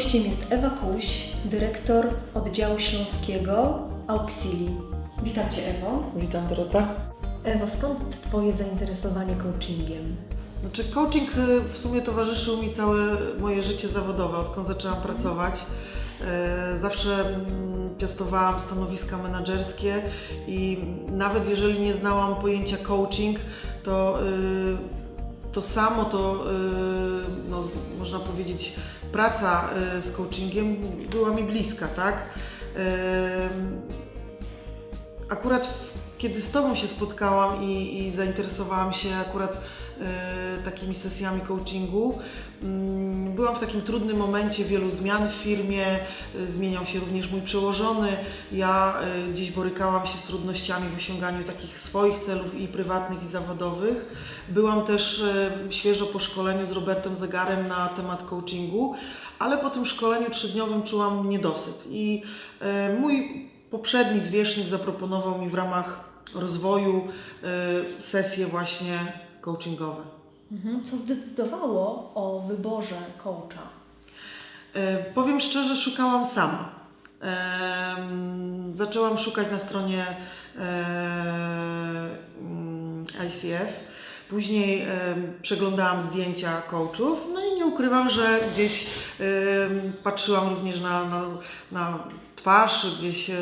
gościem jest Ewa Kuś, dyrektor oddziału śląskiego Auxili. Witam Cię Ewo. Witam Dorota. Ewo, skąd Twoje zainteresowanie coachingiem? Znaczy coaching y, w sumie towarzyszył mi całe moje życie zawodowe, odkąd zaczęłam pracować. E, Zawsze mm, piastowałam stanowiska menedżerskie i nawet jeżeli nie znałam pojęcia coaching, to, y, to samo to, y, no, można powiedzieć, praca y, z coachingiem była mi bliska, tak? Em, Akurat w, kiedy z Tobą się spotkałam i, i zainteresowałam się akurat e, takimi sesjami coachingu, mm, byłam w takim trudnym momencie wielu zmian w firmie, e, zmieniał się również mój przełożony, ja gdzieś borykałam się z trudnościami w osiąganiu takich swoich celów i prywatnych i zawodowych. Byłam też e, świeżo po szkoleniu z Robertem Zegarem na temat coachingu, ale po tym szkoleniu trzydniowym czułam niedosyt i e, mój poprzedni zwierzchnik zaproponował mi w ramach rozwoju y, sesje właśnie coachingowe. Mhm. Co zdecydowało o wyborze coacha? Y, powiem szczerze, szukałam sama. Zaczęłam szukać na stronie e, mm, ICF. Później przeglądałam zdjęcia coachów, no i ukrywam, że gdzieś em, patrzyłam również na, na, na twarz, gdzieś e,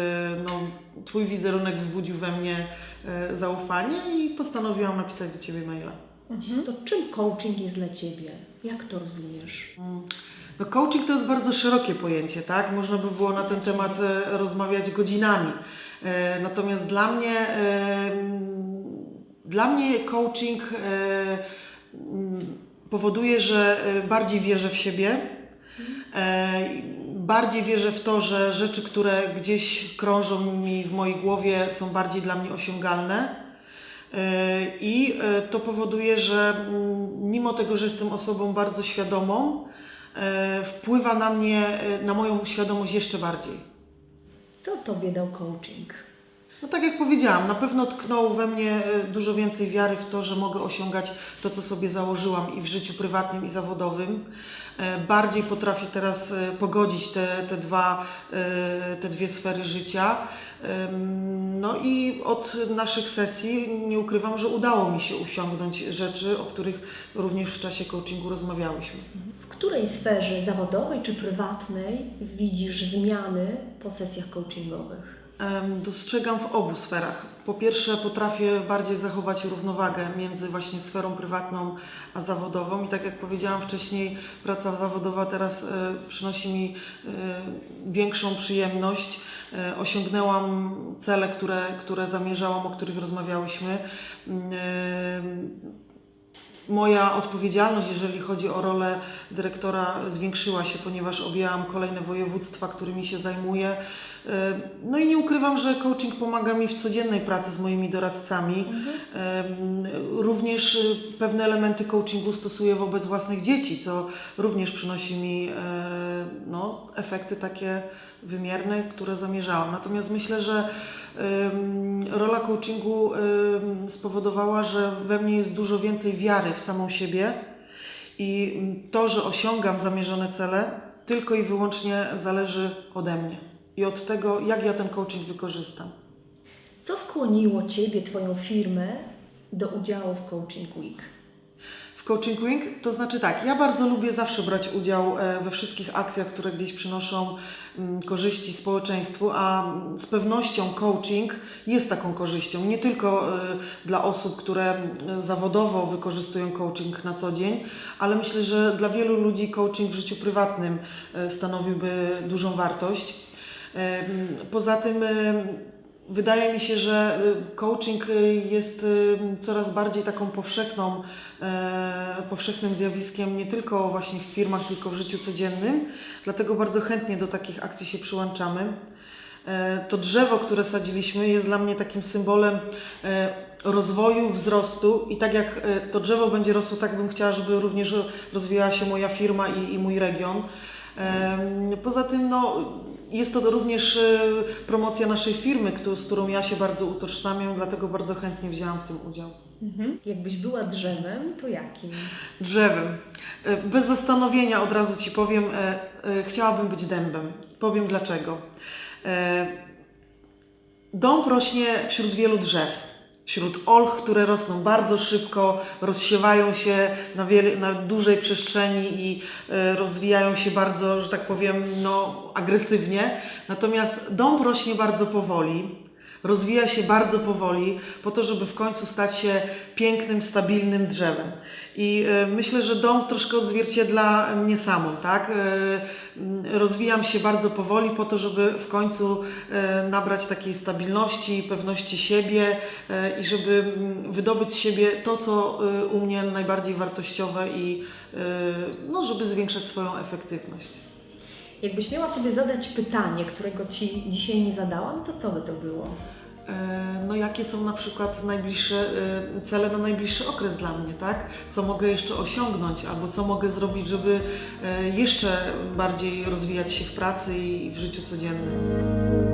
no, Twój wizerunek wzbudził we mnie e, zaufanie i postanowiłam napisać do Ciebie maila. Mhm. To czym coaching jest dla Ciebie? Jak to rozumiesz? No coaching to jest bardzo szerokie pojęcie, tak? Można by było na ten temat e, rozmawiać godzinami. Natomiast dla mnie, dla mnie coaching powoduje, że e, bardziej wierzę w siebie. E, Bardziej wierzę w to, że rzeczy, które gdzieś krążą mi w mojej głowie, są bardziej dla mnie osiągalne. E, I to powoduje, że mm, mimo tego, że jestem osobą bardzo świadomą, wpływa na mnie, na moją świadomość jeszcze bardziej. Co Tobie dał coaching? No tak jak powiedziałam, na pewno tknął we mnie e, dużo więcej wiary w to, że mogę osiągać to, co sobie założyłam i w życiu prywatnym i zawodowym. E, Bardziej potrafię teraz e, pogodzić te, te, dwa, te dwie sfery życia. No i od naszych sesji nie ukrywam, że udało mi się osiągnąć rzeczy, o których również w czasie coachingu rozmawiałyśmy. W której sferze zawodowej czy prywatnej widzisz zmiany po sesjach coachingowych? Dostrzegam w obu sferach. Po pierwsze, potrafię bardziej zachować równowagę między właśnie sferą prywatną a zawodową. I tak jak powiedziałam wcześniej, praca zawodowa teraz e, przynosi mi e, większą przyjemność. E, osiągnęłam cele, które, które zamierzałam, o których rozmawiałyśmy. Moja odpowiedzialność, jeżeli chodzi o rolę dyrektora, zwiększyła się, ponieważ objęłam kolejne województwa, którymi się zajmuję. E, No i nie ukrywam, że coaching pomaga mi w codziennej pracy z moimi doradcami. E, Również e, pewne elementy coachingu stosuję wobec własnych dzieci, co również przynosi mi no, efekty takie wymierne, które zamierzałam. Natomiast myślę, że rola coachingu spowodowała, że we mnie jest dużo więcej wiary w samą siebie i to, że osiągam zamierzone cele, tylko i wyłącznie zależy ode mnie i od tego, jak ja ten coaching wykorzystam. Co skłoniło Ciebie, Twoją firmę do udziału w Coaching Week? Coaching Week to znaczy tak, ja bardzo lubię zawsze brać udział e, we wszystkich akcjach, które gdzieś przynoszą mm, korzyści społeczeństwu, a z pewnością coaching jest taką korzyścią, nie tylko e, dla osób, które mm, zawodowo wykorzystują coaching na co dzień, ale myślę, że dla wielu ludzi coaching w życiu prywatnym e, stanowiłby dużą wartość. Poza tym wydaje mi się, że y, coaching y, jest y, coraz bardziej taką powszechną, e, powszechnym zjawiskiem nie tylko właśnie w firmach, tylko w życiu codziennym. Dlatego bardzo chętnie do takich akcji się przyłączamy. E, To drzewo, które sadziliśmy, jest dla mnie takim symbolem e, rozwoju, wzrostu i tak jak e, to drzewo będzie rosło, tak bym chciała, żeby również rozwijała się moja firma i, i mój region. Poza tym, no, jest to również e, promocja naszej firmy, z którą ja się bardzo utożsamiam, dlatego bardzo chętnie wzięłam w tym udział. Jakbyś była drzewem, to jakim? Drzewem. E, Bez zastanowienia od razu Ci powiem, chciałabym być dębem. Powiem dlaczego. Dąb rośnie wśród wielu drzew. Wśród olch, które rosną bardzo szybko, rozsiewają się na, wiele, na dużej przestrzeni i e, rozwijają się bardzo, że tak powiem, no, agresywnie. Natomiast dąb rośnie bardzo powoli, rozwija się bardzo powoli, po to, żeby w końcu stać się pięknym, stabilnym drzewem. I e, myślę, że dąb troszkę odzwierciedla mnie samą, tak? E, rozwijam się bardzo powoli po to, żeby w końcu e, nabrać takiej stabilności, pewności siebie i żeby wydobyć z siebie to, co u mnie najbardziej wartościowe i no, żeby zwiększać swoją efektywność. Jakbyś miała sobie zadać pytanie, którego Ci dzisiaj nie zadałam, to co by to było? E, No jakie są na przykład najbliższe e, cele na najbliższy okres dla mnie, tak? Co mogę jeszcze osiągnąć albo co mogę zrobić, żeby e, jeszcze bardziej rozwijać się w pracy i w życiu codziennym.